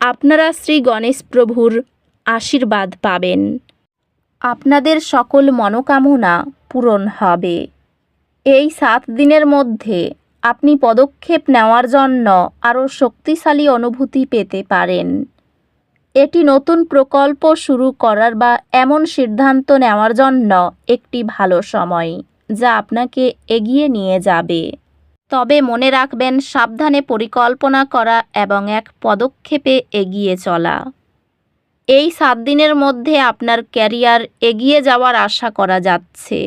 আপনারা শ্রী গণেশ প্রভুর আশীর্বাদ পাবেন। আপনাদের সকল মনোকামনা পূরণ হবে। এই সাত দিনের মধ্যে আপনি পদক্ষেপ নেওয়ার জন্য আরও শক্তিশালী অনুভূতি পেতে পারেন। এটি নতুন প্রকল্প শুরু করার বা এমন সিদ্ধান্ত নেওয়ার জন্য একটি ভালো সময়, যা আপনাকে এগিয়ে নিয়ে যাবে। তবে মনে রাখবেন, সাবধানে পরিকল্পনা করা এবং এক পদক্ষেপে এগিয়ে চলা। এই সাত দিনের মধ্যে আপনার ক্যারিয়ার এগিয়ে যাওয়ার আশা করা যাচ্ছে।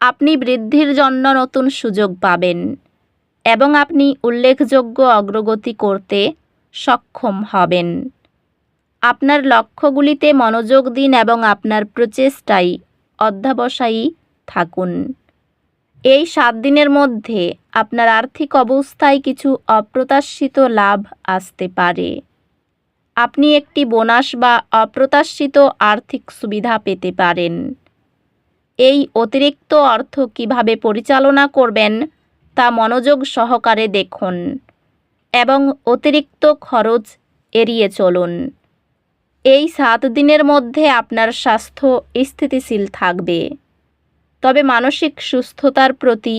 আপনি বৃদ্ধির জন্য নতুন সুযোগ পাবেন এবং আপনি উল্লেখযোগ্য অগ্রগতি করতে সক্ষম হবেন। আপনার লক্ষ্যগুলিতে মনোযোগ দিন এবং আপনার প্রচেষ্টায় অধ্যাবসায়ী থাকুন। এই সাত দিনের মধ্যে আপনার আর্থিক অবস্থায় কিছু অপ্রত্যাশিত লাভ আসতে পারে। আপনি একটি বোনাস বা অপ্রত্যাশিত আর্থিক সুবিধা পেতে পারেন। এই অতিরিক্ত অর্থ কীভাবে পরিচালনা করবেন তা মনোযোগ সহকারে দেখুন এবং অতিরিক্ত খরচ এড়িয়ে চলুন। এই সাত দিনের মধ্যে আপনার স্বাস্থ্য স্থিতিশীল থাকবে। তবে মানসিক সুস্থতার প্রতি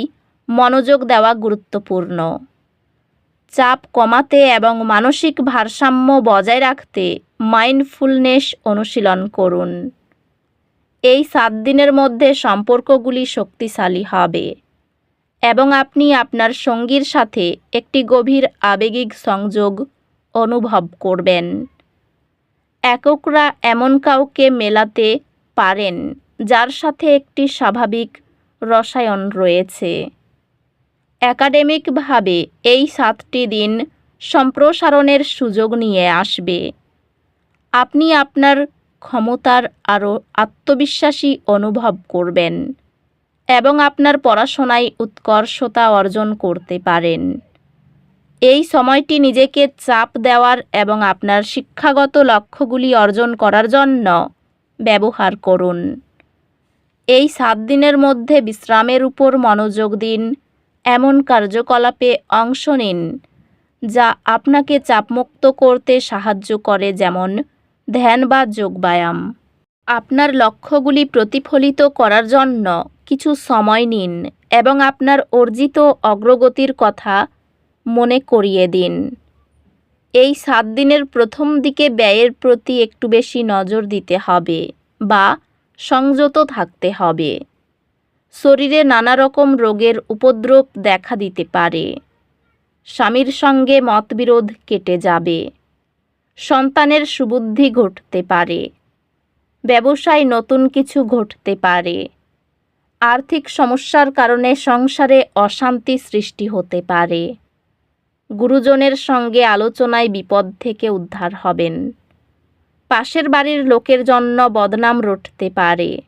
মনোযোগ দেওয়া গুরুত্বপূর্ণ। চাপ কমাতে এবং মানসিক ভারসাম্য বজায় রাখতে মাইন্ডফুলনেস অনুশীলন করুন। এই সাত দিনের মধ্যে সম্পর্কগুলি শক্তিশালী হবে এবং আপনি আপনার সঙ্গীর সাথে একটি গভীর আবেগিক সংযোগ অনুভব করবেন। এককরা এমন কাউকে মেলাতে পারেন যার সাথে একটি স্বাভাবিক রসায়ন রয়েছে। একাডেমিকভাবে এই সাতটি দিন সম্প্রসারণের সুযোগ নিয়ে আসবে। আপনি আপনার ক্ষমতার আরও আত্মবিশ্বাসী অনুভব করবেন এবং আপনার পড়াশোনায় উৎকর্ষতা অর্জন করতে পারেন। এই সময়টি নিজেকে চাপ দেওয়ার এবং আপনার শিক্ষাগত লক্ষ্যগুলি অর্জন করার জন্য ব্যবহার করুন। এই সাত দিনের মধ্যে বিশ্রামের উপর মনোযোগ দিন, এমন কার্যকলাপে অংশ নিন, যা আপনাকে চাপমুক্ত করতে সাহায্য করে, যেমন ধ্যান বা যোগব্যায়াম আপনার লক্ষ্যগুলি প্রতিফলিত করার জন্য কিছু সময় নিন এবং আপনার অর্জিত অগ্রগতির কথা মনে করিয়ে দিন। এই সাত দিনের প্রথম দিকে ব্যয়ের প্রতি একটু বেশি নজর দিতে হবে বা সংযত থাকতে হবে। শরীরে নানা রকম রোগের উপদ্রব দেখা দিতে পারে। স্বামীর সঙ্গে মতবিরোধ কেটে যাবে। সন্তানের সুবুদ্ধি ঘটতে পারে। ব্যবসায় নতুন কিছু ঘটতে পারে। আর্থিক সমস্যার কারণে সংসারে অশান্তি সৃষ্টি হতে পারে। গুরুজনের সঙ্গে আলোচনায় বিপদ থেকে উদ্ধার হবেন। পাশের বাড়ির লোকের জন্য বদনাম রটতে পারে।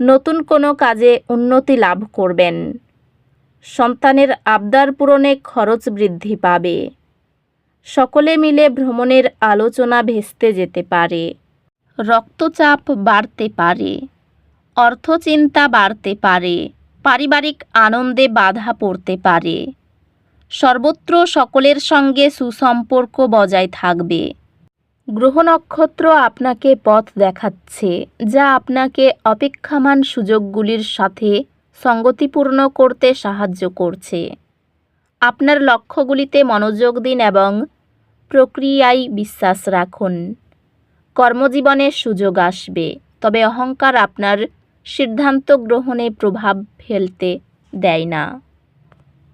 নতুন কোনো কাজে উন্নতি লাভ করবেন। সন্তানের আবদার পূরণে খরচ বৃদ্ধি পাবে। সকলে মিলে ভ্রমণের আলোচনা ভেস্তে যেতে পারে। রক্তচাপ বাড়তে পারে। অর্থচিন্তা বাড়তে পারে। পারিবারিক আনন্দে বাধা পড়তে পারে। সর্বত্র সকলের সঙ্গে সুসম্পর্ক বজায় থাকবে। গ্রহ নক্ষত্র আপনাকে পথ দেখাচ্ছে, যা আপনাকে অপেক্ষামান সুযোগগুলির সাথে সঙ্গতিপূর্ণ করতে সাহায্য করছে। আপনার লক্ষ্যগুলিতে মনোযোগ দিন এবং প্রক্রিয়ায় বিশ্বাস রাখুন। কর্মজীবনে সুযোগ আসবে, তবে অহংকার আপনার সিদ্ধান্ত গ্রহণে প্রভাব ফেলতে দেয় না।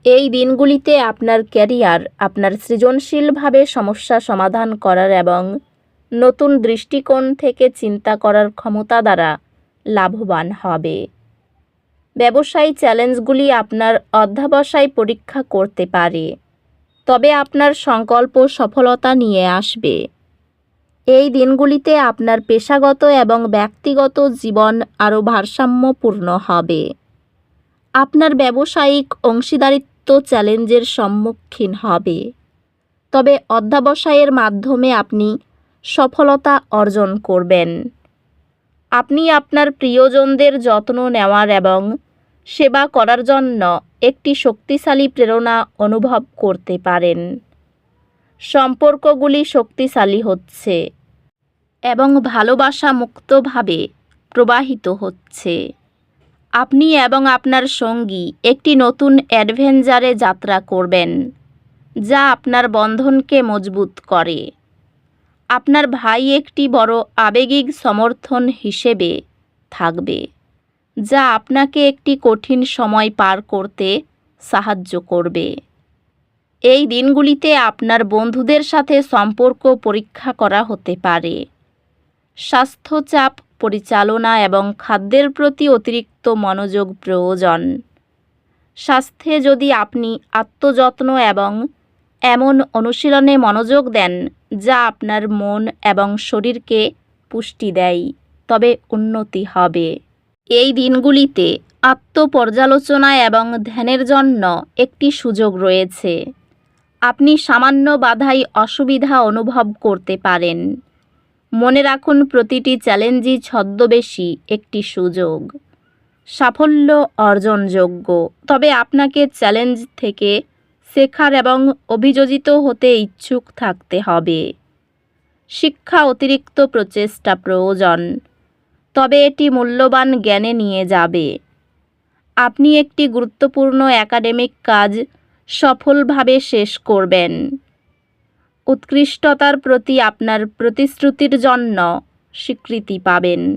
এই দিনগুলিতে আপনার ক্যারিয়ার আপনার সৃজনশীলভাবে সমস্যা সমাধান করার এবং নতুন দৃষ্টিকোণ থেকে চিন্তা করার ক্ষমতা দ্বারা লাভবান হবে। ব্যবসায়ী চ্যালেঞ্জগুলি আপনার অধ্যাবসায় পরীক্ষা করতে পারে, তবে আপনার সংকল্প সফলতা নিয়ে আসবে। এই দিনগুলিতে আপনার পেশাগত এবং ব্যক্তিগত জীবন আরও ভারসাম্যপূর্ণ হবে। আপনার ব্যবসায়িক অংশীদারিত্ব চ্যালেঞ্জের সম্মুখীন হবে। তবে অধ্যাবসায়ের মাধ্যমে আপনি সফলতা অর্জন করবেন। আপনি আপনার প্রিয়জনদের যত্ন নেওয়ার এবং সেবা করার জন্য একটি শক্তিশালী প্রেরণা অনুভব করতে পারেন। সম্পর্কগুলি শক্তিশালী হচ্ছে এবং ভালোবাসা মুক্তভাবে প্রবাহিত হচ্ছে। আপনি এবং আপনার সঙ্গী একটি নতুন অ্যাডভেঞ্চারে যাত্রা করবেন, যা আপনার বন্ধনকে মজবুত করে। আপনার ভাই একটি বড় আবেগিক সমর্থন হিসেবে থাকবে, যা আপনাকে একটি কঠিন সময় পার করতে সাহায্য করবে। এই দিনগুলিতে আপনার বন্ধুদের সাথে সম্পর্ক পরীক্ষা করা হতে পারে। স্বাস্থ্যচাপ পরিচালনা এবং খাদ্যের প্রতি অতিরিক্ত মনোযোগ প্রয়োজন। স্বাস্থ্যে যদি আপনি আত্মযত্ন এবং এমন অনুশীলনে মনোযোগ দেন, যা আপনার মন এবং শরীরকে পুষ্টি দেয়, তবে উন্নতি হবে। এই দিনগুলিতে আত্মপর্যালোচনা এবং ধ্যানের জন্য একটি সুযোগ রয়েছে। আপনি সামান্য বাধাই অসুবিধা অনুভব করতে পারেন। মনে রাখুন, প্রতিটি চ্যালেঞ্জই ছদ্মবেশী একটি সুযোগ। সাফল্য অর্জনযোগ্য। তবে আপনাকে চ্যালেঞ্জ থেকে শেখার এবং অভিযোজিত হতে ইচ্ছুক থাকতে হবে। শিক্ষা অতিরিক্ত প্রচেষ্টা প্রয়োজন। তবে এটি মূল্যবান জ্ঞানে নিয়ে যাবে। আপনি একটি গুরুত্বপূর্ণ একাডেমিক কাজ সফলভাবে শেষ করবেন। উৎকৃষ্টতার প্রতি আপনার প্রতিশ্রুতির জন্য স্বীকৃতি পাবেন।